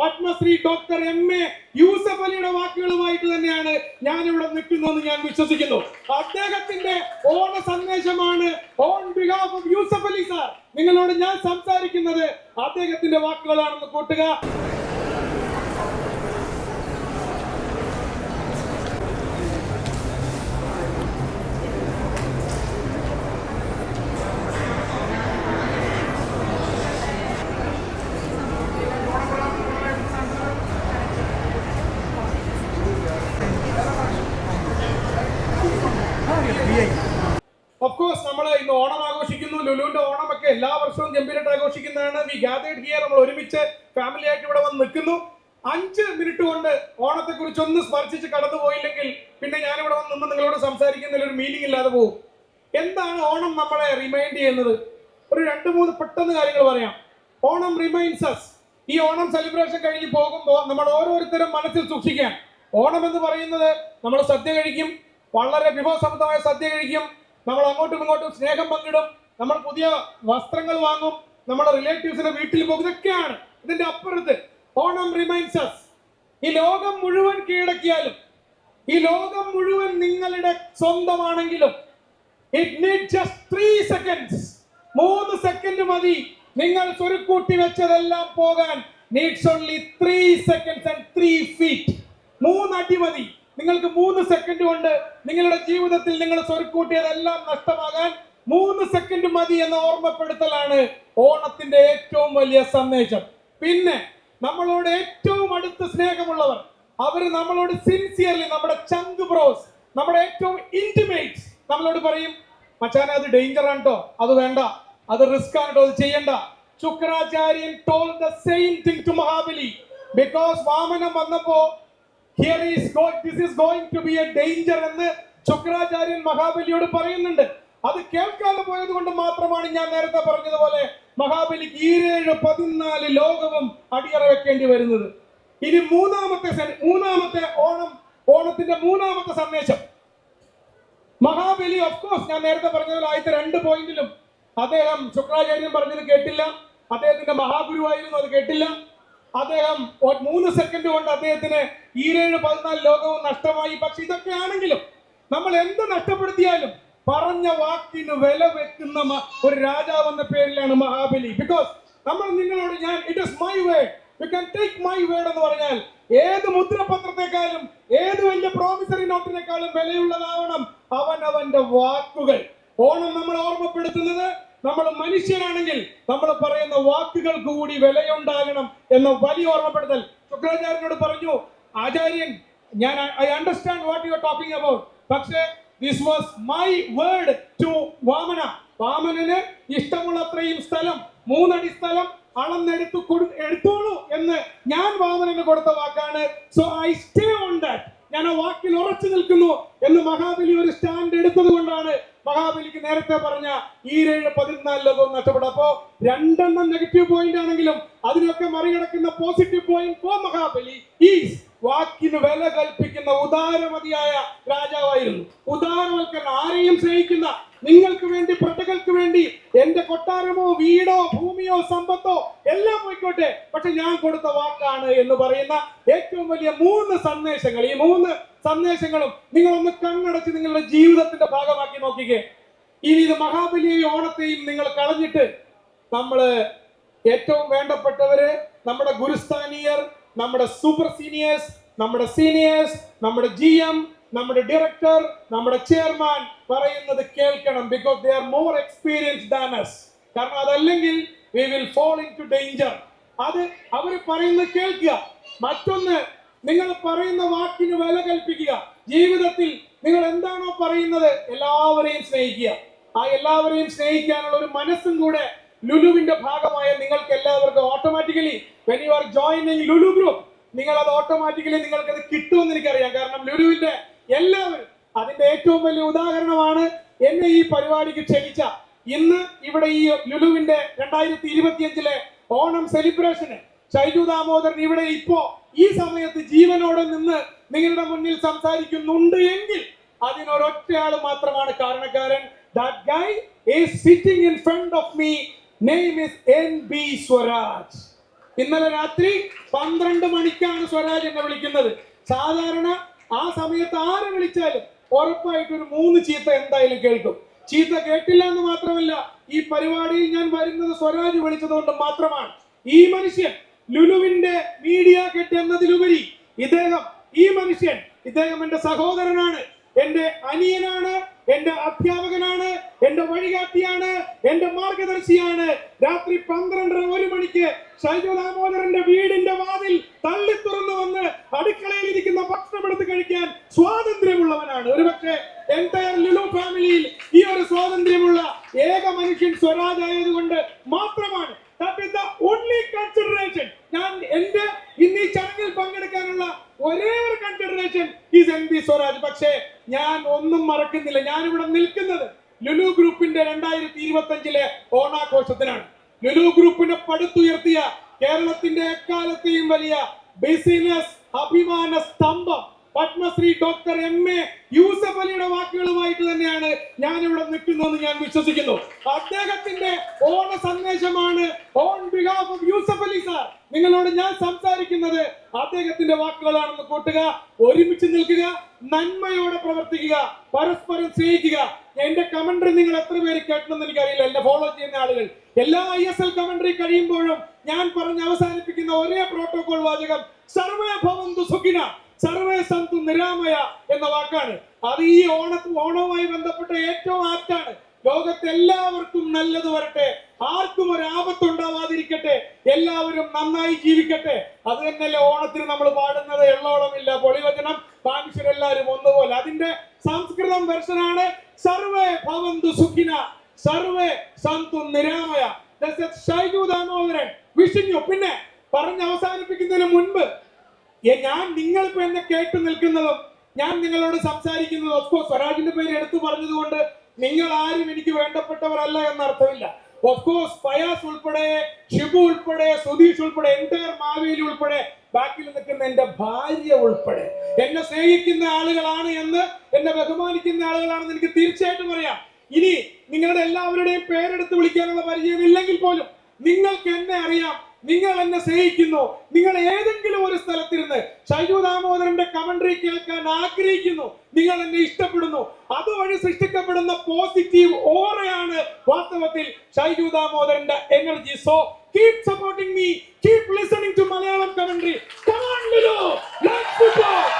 Padmashri doctor M A Yusuf അലിയുടെ വാക്കുകളുമായിട്ട് തന്നെയാണ് ഞാൻ ഇവിടെ നിൽക്കുന്നതെന്ന് ഞാൻ വിശ്വസിക്കുന്നു. അദ്ദേഹത്തിന്റെ ഓണ സന്ദേശമാണ് on behalf of Yusuf Ali sir. നിങ്ങളോട് ഞാൻ സംസാരിക്കുന്നത് അദ്ദേഹത്തിന്റെ വാക്കുകളാണെന്ന് കൂട്ടുക. ലുലുവിന്റെ ഓണമൊക്കെ എല്ലാ വർഷവും ഗംഭീരമായിട്ട് ആഘോഷിക്കുന്നതാണ്. വി ഗാദേഡ് ഹിയർ നമ്മൾ ഒരുമിച്ച് ഫാമിലി ആയിട്ട് ഇവിടെ വന്ന് നിൽക്കുന്നു. അഞ്ച് മിനിറ്റ് കൊണ്ട് ഓണത്തെ കുറിച്ച് ഒന്ന് സ്പർശിച്ച് കടന്നുപോയില്ലെങ്കിൽ പിന്നെ ഞാൻ ഇവിടെ വന്ന് നിന്ന് നിങ്ങളോട് സംസാരിക്കുന്നതിൽ ഒരു മീനിങ് ഇല്ലാതെ പോകും. എന്താണ് ഓണം നമ്മളെ റിമൈൻഡ് ചെയ്യുന്നത്? ഒരു രണ്ട് മൂന്ന് പെട്ടെന്ന് കാര്യങ്ങൾ പറയാം. ഓണം റിമൈൻഡ്സ് അസ് ഈ ഓണം സെലിബ്രേഷൻ കഴിഞ്ഞ് പോകുമ്പോൾ നമ്മൾ ഓരോരുത്തരും മനസ്സിൽ സൂക്ഷിക്കാൻ ഓണം എന്ന് പറയുന്നത് നമ്മൾ സദ്യ കഴിക്കും വളരെ വിഭവസമൃദ്ധമായ സദ്യ കഴിക്കും നമ്മൾ അങ്ങോട്ടും ഇങ്ങോട്ടും സ്നേഹം പങ്കിടും നമ്മൾ പുതിയ വസ്ത്രങ്ങൾ വാങ്ങും. നമ്മുടെ റിലേറ്റീവ്സിന്റെ വീട്ടിൽ പോകും ഇതൊക്കെയാണ് ഇതിന്റെ അപ്പുറത്ത്. ഓണം റിമൈൻസ് അസ് ഈ ലോകം മുഴുവൻ കീഴടക്കിയാലും ഈ ലോകം മുഴുവൻ നിങ്ങളുടെ സ്വന്തമാണെങ്കിലും it need just three seconds മൂന്ന് സെക്കൻഡ് മതി. നിങ്ങൾ സ്വരുക്കൂട്ടി വെച്ചതെല്ലാം പോകാൻ needs only three seconds and three feet മൂന്ന് അടി മതി. നിങ്ങൾക്ക് മൂന്ന് സെക്കൻഡ് കൊണ്ട് നിങ്ങളുടെ ജീവിതത്തിൽ നിങ്ങൾ സ്വരുക്കൂട്ടിയതെല്ലാം നഷ്ടമാകാൻ മതി എന്ന ഓർമ്മപ്പെടുത്തലാണ് ഓണത്തിന്റെ ഏറ്റവും വലിയ സന്ദേശം. പിന്നെ നമ്മളോട് ഏറ്റവും അടുത്ത സ്നേഹമുള്ളവർ അവർ നമ്മളോട് സിൻസിയർലി നമ്മുടെ ചങ്ക് ബ്രോസ് നമ്മുടെ ഏറ്റവും ഇന്റിമേറ്റ്സ് നമ്മളോട് പറയും മച്ചാനെ അത് ഡേഞ്ചർ ആണ് കേട്ടോ അത് വേണ്ട അത് റിസ്ക് ആണ് കേട്ടോ അത് ചെയ്യണ്ട. Shukracharyan told the same thing to Mahabali because വാമനം വന്നപ്പോ here is is going to be a danger എന്ന് ശുക്രാചാര്യൻ മഹാബലിയോട് പറയുന്നുണ്ട്. അത് കേൾക്കാതെ പോയത് കൊണ്ട് മാത്രമാണ് ഞാൻ നേരത്തെ പറഞ്ഞതുപോലെ മഹാബലിക്ക് ഈരേഴ് പതിനാല് ലോകവും അടിയറ വെക്കേണ്ടി വരുന്നത്. ഇനി മൂന്നാമത്തെ മൂന്നാമത്തെ ഓണം ഓണത്തിന്റെ മൂന്നാമത്തെ സന്ദേശം. മഹാബലി ഓഫ് കോഴ്സ് ഞാൻ നേരത്തെ പറഞ്ഞത് ആദ്യത്തെ രണ്ട് പോയിന്റിലും അദ്ദേഹം ശുക്രാചാര്യൻ പറഞ്ഞത് കേട്ടില്ല. അദ്ദേഹത്തിന്റെ മഹാഗുരുവായിരുന്നു അത് കേട്ടില്ല. അദ്ദേഹം മൂന്ന് സെക്കൻഡ് കൊണ്ട് അദ്ദേഹത്തിന് ഈരേഴ് പതിനാല് ലോകവും നഷ്ടമായി. പക്ഷെ ഇതൊക്കെ ആണെങ്കിലും നമ്മൾ എന്ത് നഷ്ടപ്പെടുത്തിയാലും പറഞ്ഞ വാക്കിന് വില വെക്കുന്ന ഒരു രാജാവ് എന്ന പേരിലാണ് മഹാബലി. ബിക്കോസ് നമ്മൾ നിങ്ങളോട് ഞാൻ it is my way you can take my word എന്ന് പറഞ്ഞാൽ ഏത് മുദ്രപത്രത്തെക്കാളും ഏത് വലിയ പ്രോമിസറി നോട്ടിനേക്കാളും വിലയുള്ളതാവണം അവൻ അവന്റെ വാക്കുകൾ. ഓണം നമ്മൾ ഓർമ്മപ്പെടുത്തുന്നത് നമ്മൾ മനുഷ്യരാണെങ്കിൽ നമ്മൾ പറയുന്ന വാക്കുകൾക്ക് കൂടി വിലയുണ്ടാകണം എന്ന വലിയ ഓർമ്മപ്പെടുത്തൽ. ശുക്രാചാര്യനോട് പറഞ്ഞു ആചാര്യൻ ഞാൻ I understand what you are talking about പക്ഷേ this was my word to Vamana വാമനന് ഇഷ്ടമുള്ളത്രയും സ്ഥലം മൂന്നടി സ്ഥലം അളന്നെടുത്ത് കൊടു എടുത്തോളൂ എന്ന് ഞാൻ വാമനന് കൊടുത്ത വാക്കാണ്. So I stay on that ഞാൻ ആ വാക്കിൽ ഉറച്ചു നിൽക്കുന്നു എന്ന് മഹാബലി ഒരു സ്റ്റാൻഡ് എടുത്തത് കൊണ്ടാണ് മഹാബലിക്ക് നേരത്തെ പറഞ്ഞ ഈ ഏഴ് പതിനാല് ലോകവും നഷ്ടപ്പെടും അപ്പോ രണ്ടെണ്ണം നെഗറ്റീവ് പോയിന്റ് ആണെങ്കിലും അതിനൊക്കെ മറികടക്കുന്ന positive point for Mahabali is വാക്കിന് വില കൽപ്പിക്കുന്ന ഉദാരമതിയായ രാജാവായിരുന്നു. ഉദാരവൽക്കരണം ആരെയും സ്നേഹിക്കുന്ന നിങ്ങൾക്ക് വേണ്ടി പ്രജകൾക്ക് വേണ്ടി എന്റെ കൊട്ടാരമോ വീടോ ഭൂമിയോ സമ്പത്തോ എല്ലാം പോയിക്കോട്ടെ. പക്ഷെ ഞാൻ കൊടുത്ത വാക്കാണ് എന്ന് പറയുന്ന ഏറ്റവും വലിയ മൂന്ന് സന്ദേശങ്ങൾ. ഈ മൂന്ന് സന്ദേശങ്ങളും നിങ്ങൾ ഒന്ന് കണ്ണടച്ച് നിങ്ങളുടെ ജീവിതത്തിന്റെ ഭാഗമാക്കി നോക്കിക്കേ. ഇനി ഇത് മഹാബലിയെയും ഓണത്തെയും നിങ്ങൾ കളഞ്ഞിട്ട് നമ്മൾ ഏറ്റവും വേണ്ടപ്പെട്ടവര് നമ്മുടെ ഗുരുസ്ഥാനീയർ നമ്മുടെ സൂപ്പർ സീനിയേഴ്സ് നമ്മുടെ സീനിയേഴ്സ് നമ്മുടെ ജി എം നമ്മുടെ ഡയറക്ടർ നമ്മുടെ ചെയർമാൻ പറയുന്നത് കേൾക്കണം because they are more experience than കാരണം അതല്ലെങ്കിൽ we will fall into danger അത് അവർ പറയുന്നത് കേൾക്കുക. മറ്റൊന്ന് നിങ്ങൾ പറയുന്ന വാക്കിന് വില കൽപ്പിക്കുക. ജീവിതത്തിൽ നിങ്ങൾ എന്താണോ പറയുന്നത് എല്ലാവരെയും സ്നേഹിക്കുക. ആ എല്ലാവരെയും സ്നേഹിക്കാനുള്ള ഒരു മനസ്സും കൂടെ ലുലുവിന്റെ ഭാഗമായ നിങ്ങൾക്ക് എല്ലാവർക്കും automatically when you are joining Lulu group നിങ്ങൾ അത് ഓട്ടോമാറ്റിക്കലി നിങ്ങൾക്ക് അത് കിട്ടുമെന്ന് എനിക്കറിയാം. കാരണം ലുലുവിന്റെ എല്ലാവരും അതിന്റെ ഏറ്റവും വലിയ ഉദാഹരണമാണ് എന്നെ ഈ പരിപാടിക്ക് ക്ഷണിച്ച. ഇന്ന് ഇവിടെ ഈ ലുലുവിന്റെ രണ്ടായിരത്തി ഇരുപത്തിയഞ്ചിലെ ഓണം സെലിബ്രേഷന് ഷൈജു ദാമോദരൻ ഇവിടെ ഇപ്പോ ഈ സമയത്ത് ജീവനോടെ നിന്ന് നിങ്ങളുടെ മുന്നിൽ സംസാരിക്കുന്നുണ്ട് എങ്കിൽ അതിനൊരൊറ്റയാൾ മാത്രമാണ് കാരണക്കാരൻ. That guy sitting in front of me name is N B Swaraj ഇന്നലെ രാത്രി പന്ത്രണ്ട് മണിക്കാണ് സ്വരാജ് എന്നെ വിളിക്കുന്നത്. സാധാരണ ആ സമയത്ത് ആര് വിളിച്ചാലും ഉറപ്പായിട്ട് ഒരു മൂന്ന് ചീത്ത എന്തായാലും കേൾക്കും. ചീത്ത കേട്ടില്ല എന്ന് മാത്രമല്ല ഈ പരിപാടിയിൽ ഞാൻ വരുന്നത് സ്വരാജ് വിളിച്ചതുകൊണ്ട് മാത്രമാണ്. ഈ മനുഷ്യൻ ലുലുവിന്റെ മീഡിയ കെട്ട് എന്നതിലുപരി ഇദ്ദേഹം ഈ മനുഷ്യൻ ഇദ്ദേഹം എന്റെ സഹോദരനാണ്. എന്റെ അനിയനാണ് എന്റെ അധ്യാപകനാണ് എന്റെ വഴികാട്ടിയാണ് എന്റെ മാർഗദർശിയാണ്. രാത്രി പന്ത്രണ്ടര ഒരു മണിക്ക് ഷൈജു ദാമോദരന്റെ വീടിന്റെ വാതിൽ തള്ളി തുറന്നു വന്ന് അടുക്കളയിൽ ഇരിക്കുന്ന ഭക്ഷണം എടുത്ത് കഴിക്കാൻ സ്വാതന്ത്ര്യമുള്ളവനാണ്. ഒരുപക്ഷെ എന്റയർ ലുലു ഫാമിലിയിൽ ഈ ഒരു സ്വാതന്ത്ര്യമുള്ള ഏക മനുഷ്യൻ സ്വരാജ് ആയതുകൊണ്ട് മാത്രമാണ് that is the only consideration ഞാൻ എന്റെ ഇന്ന് ഈ ചടങ്ങിൽ പങ്കെടുക്കാനുള്ള ഒരേ ഒരു consideration is M P Swaraj പക്ഷേ ഞാൻ ഒന്നും ഇവിടെ നിൽക്കുന്നത് ലുലു ഗ്രൂപ്പിന്റെ രണ്ടായിരത്തി ഇരുപത്തി അഞ്ചിലെ ഓണാഘോഷത്തിനാണ്. ലുലു ഗ്രൂപ്പിനെ പടുത്തുയർത്തിയ കേരളത്തിന്റെ എക്കാലത്തെയും വലിയ ബിസിനസ് അഭിമാന സ്തംഭം Padmashri doctor M A Yusuf അലിയുടെ വാക്കുകളുമായിട്ട് തന്നെയാണ് ഞാൻ ഇവിടെ നിൽക്കുന്നതെന്ന് ഞാൻ വിശ്വസിക്കുന്നു. അദ്ദേഹത്തിന്റെ ഓണ സന്ദേശമാണ് ഓൺ ബിഹാഫ് ഓഫ് യൂസഫ് നിങ്ങളോട് ഞാൻ സംസാരിക്കുന്നത് അദ്ദേഹത്തിന്റെ വാക്കുകളാണെന്ന് കൂട്ടുക ഒരുമിച്ച് നിൽക്കുക നന്മയോടെ പ്രവർത്തിക്കുക പരസ്പരം സ്നേഹിക്കുക. എന്റെ കമന്ററി നിങ്ങൾ എത്ര പേര് കേട്ടണമെന്ന് എനിക്കറിയില്ല. എന്നെ ഫോളോ ചെയ്യുന്ന ആളുകൾ. എല്ലാ ഐ എസ് എൽ കമന്ററി കഴിയുമ്പോഴും ഞാൻ പറഞ്ഞ് അവസാനിപ്പിക്കുന്ന ഒരേ പ്രോട്ടോകോൾ വാചകം സർവേ ഭവന്തു സുഖിന സർവേ സന്തു നിരാമയ എന്ന വാക്കാണ്. അത് ഈ ഓണ ഓണവുമായി ബന്ധപ്പെട്ട ഏറ്റവും ആപ്റ്റാണ് ലോകത്തെല്ലാവർക്കും നല്ലത് വരട്ടെ. ആർക്കും ഒരു ആപത്ത് ഉണ്ടാവാതിരിക്കട്ടെ. എല്ലാവരും നന്നായി ജീവിക്കട്ടെ. അത് തന്നെയല്ലേ ഓണത്തിന് നമ്മൾ പാടുന്നത്? എള്ളോളമില്ല. പൊളിവചനം മനുഷ്യരെല്ലാവരും ഒന്നുപോലെ. അതിന്റെ സംസ്കൃതം വെർഷനാണ് സർവേ ഭവന്തു സുഖിന സർവേ സന്തു നിരാമയ. വിഷിഞ്ഞു. പിന്നെ പറഞ്ഞ് അവസാനിപ്പിക്കുന്നതിന് മുൻപ് ഞാൻ നിങ്ങളിപ്പോ എന്നെ കേട്ടു നിൽക്കുന്നതും ഞാൻ നിങ്ങളോട് സംസാരിക്കുന്നതും ഒഫ്കോഴ്സ് സ്വരാജിന്റെ പേര് എടുത്തു പറഞ്ഞതുകൊണ്ട് നിങ്ങൾ ആരും എനിക്ക് വേണ്ടപ്പെട്ടവരല്ല എന്ന അർത്ഥമില്ല ഓഫ് കോഴ്സ് ഫയാസ് ഉൾപ്പെടെ ഷിബു ഉൾപ്പെടെ സുധീഷ് ഉൾപ്പെടെ എന്റയർ മാവേലി ഉൾപ്പെടെ ബാക്കിൽ നിൽക്കുന്ന എന്റെ ഭാര്യ ഉൾപ്പെടെ എന്നെ സ്നേഹിക്കുന്ന ആളുകളാണ് എന്ന് എന്നെ ബഹുമാനിക്കുന്ന ആളുകളാണെന്ന് എനിക്ക് തീർച്ചയായിട്ടും അറിയാം. ഇനി നിങ്ങളുടെ എല്ലാവരുടെയും പേരെടുത്ത് വിളിക്കാനുള്ള പരിചയമില്ലെങ്കിൽ പോലും നിങ്ങൾക്ക് എന്നെ അറിയാം. നിങ്ങൾ എന്നെ സ്നേഹിക്കുന്നു. നിങ്ങൾ ഏതെങ്കിലും ഒരു സ്ഥലത്തിരുന്ന് ഷൈജു ദാമോദരന്റെ കമന്ററി കേൾക്കാൻ ആഗ്രഹിക്കുന്നു. Shaiju ദാമോദരന്റെ energy so keep supporting me keep listening to Malayalam commentary Come on, let's football!